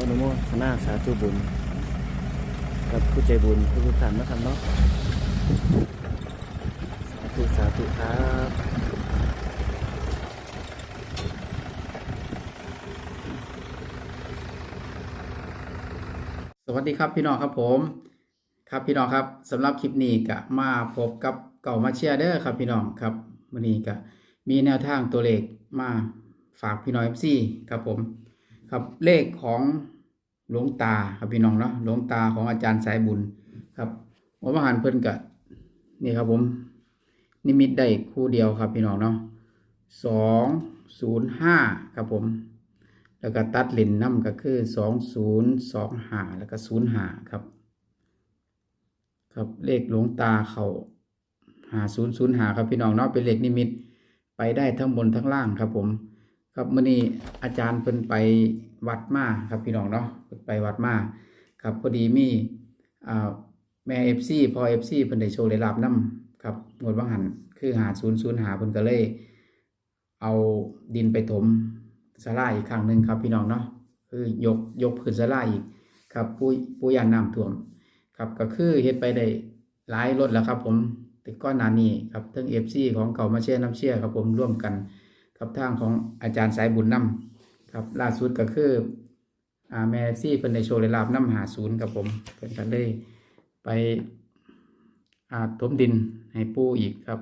ออนุโมทนาสาธุบุญ กับผู้ใจบุญทุกท่านนะครับเนาะสาธุสาธุครับสวัสดีครับพี่น้องครับผม ครับพี่น้องครับสำหรับคลิปนี้ก็มาพบกับเก่ามาเชียร์เด้อครับพี่น้องครับวันนี้ก็มีแนวทางตัวเลขมาฝากพี่น้อง FC ครับผม ครับเลขของหลวงตาครับพี่น้องเนาะหลวงตาของอาจารย์สายบุญครับผมมาหันเพิ่นกะนี่ครับผม นิมิตได้คู่เดียวครับพี่น้องเนาะสองศูนย์ห้าครับผม แล้วก็ตัดเลนน้ำก็คือสองศูนย์สองหาแล้วก็ศูนย์หาครับ ครับเลขหลวงตาเขาหาศูนย์ศูนย์หาครับพี่น้องเนาะเป็นเลขนิมิตไปได้ทั้งบนทั้งล่างครับผม ครับมื่อนี้อาจารย์เพิ่นไป วัดมาครับพี่น้องเนาะไปวัดมาครับพอดีมีแม่เอฟซีพอเอฟซีเพิ่นได้โชว์ได้รับน้ำครับงวดว่างหันคือหาศูนย์ศูนย์หาเพิ่นก็เลย เอาดินไปถมสลาอีกครั้งหนึ่งครับพี่น้องเนาะคือยกยกพื้นสลาอีกครับผู้ผู้ยานน้ำท่วมครับก็คือเฮ็ดไปได้หลายรถแล้วครับ ผมแต่ก้อนหนานี้ครับทั้งเอฟซีของเก่ามาเชียน้ำเชียร์ครับผมร่วมกันกับทางของอาจารย์สายบุญน้ำ ครับล่าสุดก็คืออ่าแม่ซี่เพิ่นได้โชว์ได้ลาบน้ำหาศูนย์ครับผมเพิ่นก็ได้ไปอ่าถมดินให้ปูอีกครับ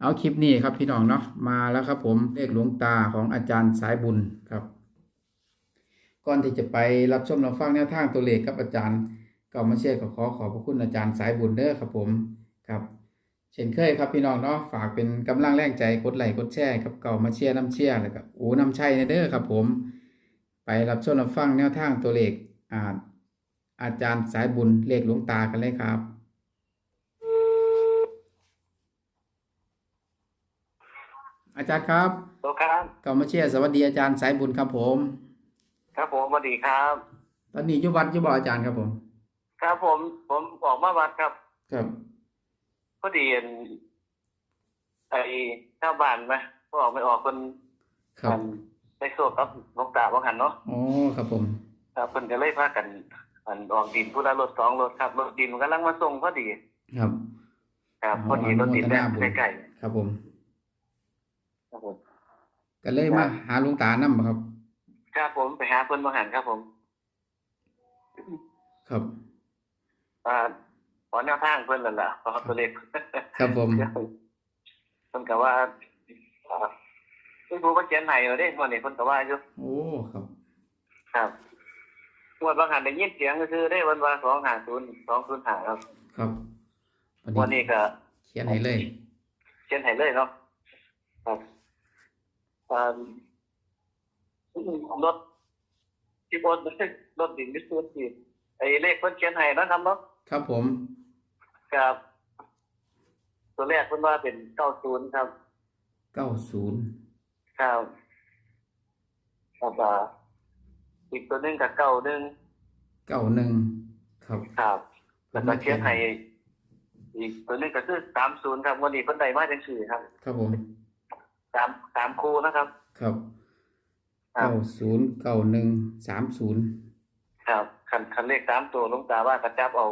เอาคลิปนี้ครับพี่น้องเนาะมาแล้วครับผมเลขหลวงตาของอาจารย์สายบุญครับ ก่อนที่จะไปรับชมรับฟังแนวทางตัวเลขกับอาจารย์ก่ามาเชียร์ก็ขอขอบพระคุณอาจารย์สายบุญเด้อครับผมครับ เช่นเคยครับพี่น้องเนาะฝากเป็นกำลังแรงใจกดไลค์กดแชร์กับเก่ามาเชียร์น้ำเชียร์แล้วก็อูน้ำชัยในเด้อครับผม ไปรับชมรับฟังแนวทางตัวเลขอ่าอาจารย์สายบุญเลขหลวงตากันเลยครับอาจารย์ครับโลครับกลับมาเชียร์สวัสดีอาจารย์สายบุญครับผม ครับผมสวัสดีครับ ตอนนี้อยู่วัดอยู่บ่อาจารย์ครับผม ครับผม ผมออกมาวัดครับ ครับ พอดีเห็นไอ้ชาวบ้านไหมก็ออกไม่ออกคนครับมันได้โซ่ครับหลวงตาว่าหันเนาะอ๋อครับผม ครับเพิ่นก็เลยพากัน อันออกดินผู้ละรถสองรถครับรถดินมันกำลังมาส่งพอดี ครับครับอ๋อพอดีรถดินอนุโมทนาบุญได้ใกล้ครับผมๆครับผมก็เลยมาหาหลวงตานํครับ ครับผมไปหาเพิ่นว่าหันครับผม ครับ อ่า ขอแนวทางเพิ่นนั่นล่ะขอตัวเลขครับผมเพิ่นก็ว่าอ่าเพิ่นผู้ว่าเขียนให้เอาเด้วันนี้เพิ่นก็ว่าอยู่โอ้ครับ ครับงวดบางหันได้ยินเสียงก็คือได้วันว่าสองหาศูนย์สองศูนย์หาครับ ครับวันวันนี้ก็เขียนให้เลย เขียนให้เลยเนาะครับอ่ารถที่บนรถดินมิสเตอร์ทีไอ้เลขเพิ่นเขียนให้นะครับเนาะครับผม ครับ ตัวแรกเพิ่นว่าเป็นเก้าศูนย์ครับ เก้าศูนย์ครับครับอ่าอีกตัวหนึงกับเก้าหนึ่งเก้าหนึ่งครับครับแล้วก็เขียนให้อีกตัวหนึงก็คือสามศูนย์ครับวันนี้เพิ่นได้มาจังสี่ครับครับผมสามสามคู่นะครับ ครับครับเก้าศูนย์เก้าหนึ่งสามศูนย์ครับคันคันเลขสามตัวหลวงตาว่ากระจับเอา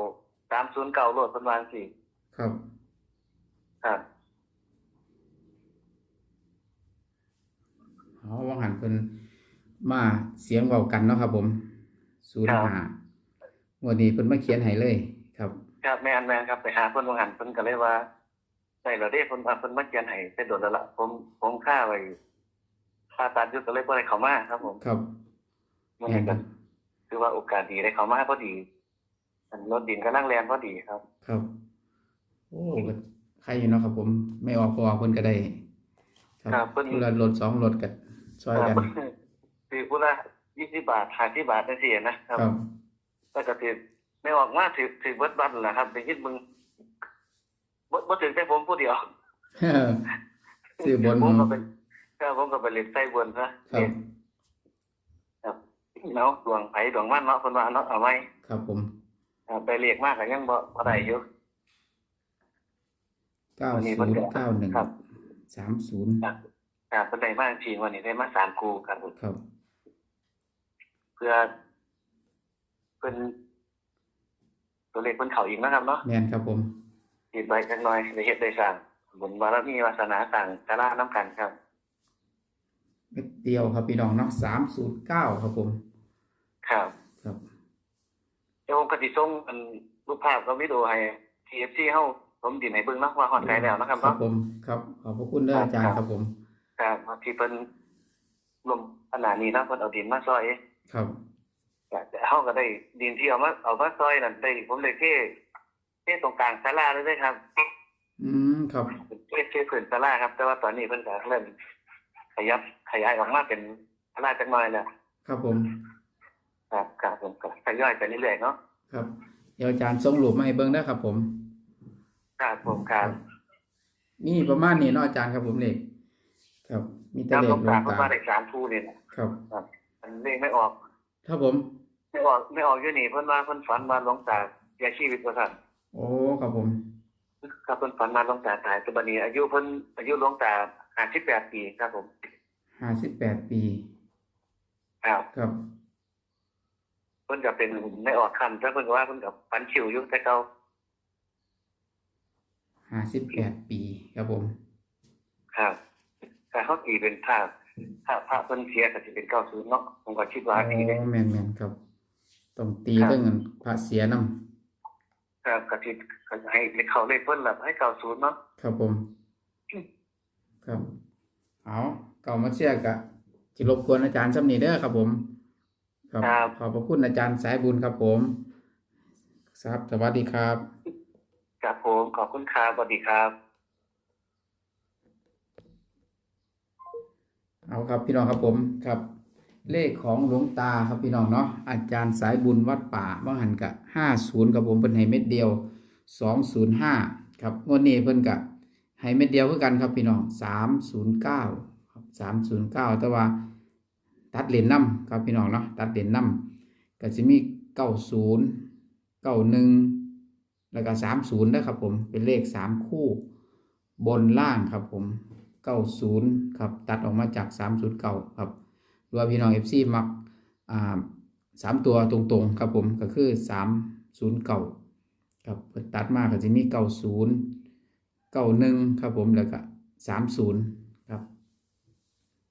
สามศูนย์เก้าโลดประมาณสี่ครับ ครับอ๋อว่างหันเพิ่นมาเสียงเบากันเนาะครับ ผมศูนย์ห้าวันนี้เพิ่นมาเขียนให้เลย ครับ ครับแม่นแม่นครับไปหาเพิ่นว่าหันเพิ่นก็เลยว่าใส่เราได้เพิ่นว่าเพิ่นมาเขียนให้แต่โดนแล้วล่ะผมผมค่าไว้ค่าตัดอยุทธก็เลยบ่ได้เข้ามาครับ ผม ครับมันก็คือว่าโอกาสดีได้เข้ามาพอดี อันรถดินก็นั่งแรงพอดีครับ ครับ โอ้ก็ใครอยู่เนาะครับ ผม ไม่ออกก็ออกเพิ่นก็ได้ครับเพิ่นคนละรถสองรถกันช่วยกันคือผู้ละยี่สิบบาทห้าสิบบาทได้สินะคครัรับบแล้วก็ถือไม่ออกมาถือถือเบิดบัตรแหละครับไปคิดมึงบ่บ่ถึงแต่ผมผู้เดียวซื้อบนผมก็เป็นก็ผมก็ไปเล่นไส้บนซะครับครับเนาะดวงไผดวงมันเนาะคนว่าเนาะเอาไว้ครับผม อ่าไปเรียกมากก็ยังบ่บ่ได้อยู่ เก้าวันนี้ศูเพิ่นนย์ก็เก้าหนึ่งครับ สามศูนย์ครับ ครับเพิ่นได้มาทีวันนี้ได้มาสามคู่ครับผมครับ เพื่อเป็นตัวเลขเพิ่นเข้าอีกนะครับเนาะแม่นครับผมติดไว้จักหน่อยได้เฮ็ดได้สร้างบุญบารมีวาสนาต่างศาลาน้ำกันครับ เม็ดเดียวครับพี่น้องเนาะสามศูนย์เก้าครับผม ครับ ครับ เดี๋ยวผมก็สิส่งอันรูปภาพกับวิดีโอให้ TFC เฮาผมดินให้เบิ่งเนาะว่าฮอดไกลแล้วนะครับครับเนาะ ผมครับขอบพระคุณเด้ออาจารย์ครับผม ครับว่าที่เพิ่นรวมขนาดนี้เนาะเพิ่นเอาดินมาซอยครับ ก็แต่เฮาก็ได้ดินที่เอามาเอามาซอยนั่นได้ผมเลยเทเทตรงกลางศาลาเลยเด้อครับ อืมครับเทเทพื้นศาลาครับ แต่ว่าตอนนี้เพิ่นก็เริ่มขยับขยายออกมาเป็นศาลาจักหน่อยแล้วครับผม ครับครับผมก็ทยอยไปเรื่อยๆเนาะครับ เดี๋ยวอาจารย์ส่งรูปมาให้เบิ่งเด้อครับผม ครับผมครับมีประมาณนี้เนาะอาจารย์ครับผมเลขครับ มีคแต่รับเลผขมดวกางผมตาว่าได้สามคู่นี่นะครับ อันเลขไม่ออก ครับผม ไม่ออกไม่ออกอยู่นี่เพิ่นว่าเพิ่นฝันว่าหลวงตาเสียชีวิตว่าซั่นโอ้ครับผม ครับเพิ่นฝันว่าหลวงตาตายแต่บัดนี้อายุเพิ่นอายุหลวงตา58ปีครับผม ห้าสิบแปดปี ครับ ครับ เพิ่นก็เป็นไม่ออกคำแต่เพิ่นก็ว่าเพิ่นก็ฝันคิวอยู่แต่เก่าห้าสิบแปดปีครับผม ครับแต่เขาตีเป็นภาพถ้าพระเพิ่นเสียก็สิเป็น90เนาะผมก็คิดว่าโอ้ทีนี้แม่นแม่นครับต้องตีครับเรื่องเงินพระเสียนํครับก็สิก็ให้เลขเขาเลขเพิ่นล่ะให้90เนาะครับผม ครับ เอาเก่ามาเชื่อกะจิรบกวนอาจารย์สำนีเด้อครับผม ครับ ขอบพระคุณอาจารย์สายบุญครับผมครับสวัสดีครับ ครับผม ขอบคุณครับสวัสดีครับ เอาครับพี่น้องครับผมครับ เลขของหลวงตาครับพี่น้องเนาะอาจารย์สายบุญวัดป่าว่างหันกะห้าศูนย์ครับผมเป็นให้เม็ดเดียวสองศูนย์ห้าครับงวดนี้เพิ่นกะให้เม็ดเดียวคือกันครับพี่น้องสามศูนย์เก้าครับสามศูนย์เก้าแต่ว่า ตัดเหรียญน้ำครับพี่น้องเนาะตัดเหรียญน้ำก็จะมีเก้าศูนย์เก้าหนึ่งแล้วก็สามศูนย์นะครับผมเป็นเลขสามคู่บนล่างครับผมเก้าศูนย์ครับตัดออกมาจากสามศูนย์เก้าครับหรือว่าพี่น้องเอฟซีมักอ่าสามตัวตรงๆครับผมก็คือสามศูนย์เก้าครับตัดมาก็จะมีเก้าศูนย์เก้าหนึ่งครับผมแล้วก็สามศูนย์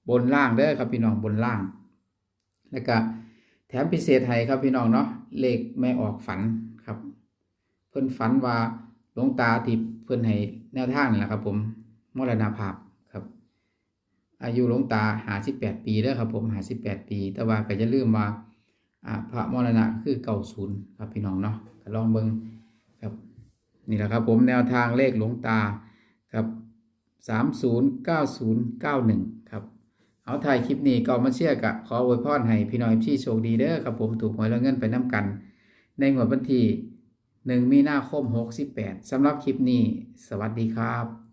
บนล่างเด้อครับพี่น้องบนล่าง แล้วก็แถมพิเศษให้ครับพี่น้องเนาะเลขไม่ออกฝันครับ เพิ่นฝันว่าหลวงตาที่เพิ่นให้แนวทางนี่แหละครับ ผมมรณภาพครับ อายุหลวงตาหาสิบแปดปีเด้อครับ ผมหาสิบแปดปี แต่ว่าก็จะลืมว่าพระมรณะคือเก่าศูนย์ครับพี่น้องเนาะก็ลองเบิ่งครับนี่แหละครับผมแนวทางเลขหลวงตาครับสามศูนย์เก้าศูนย์เก้าหนึ่งครับ เอาถ่ายคลิปนี้ก็มาเชื่อกะขออวยพรให้พี่น้อยพี่โชคดีเด้อครับผมถูกหวยแล้วเงินไปน้ำกัน ในงวดวันที่หนึ่งมีนาคมหกสิบแปดสำหรับคลิปนี้ สวัสดีครับ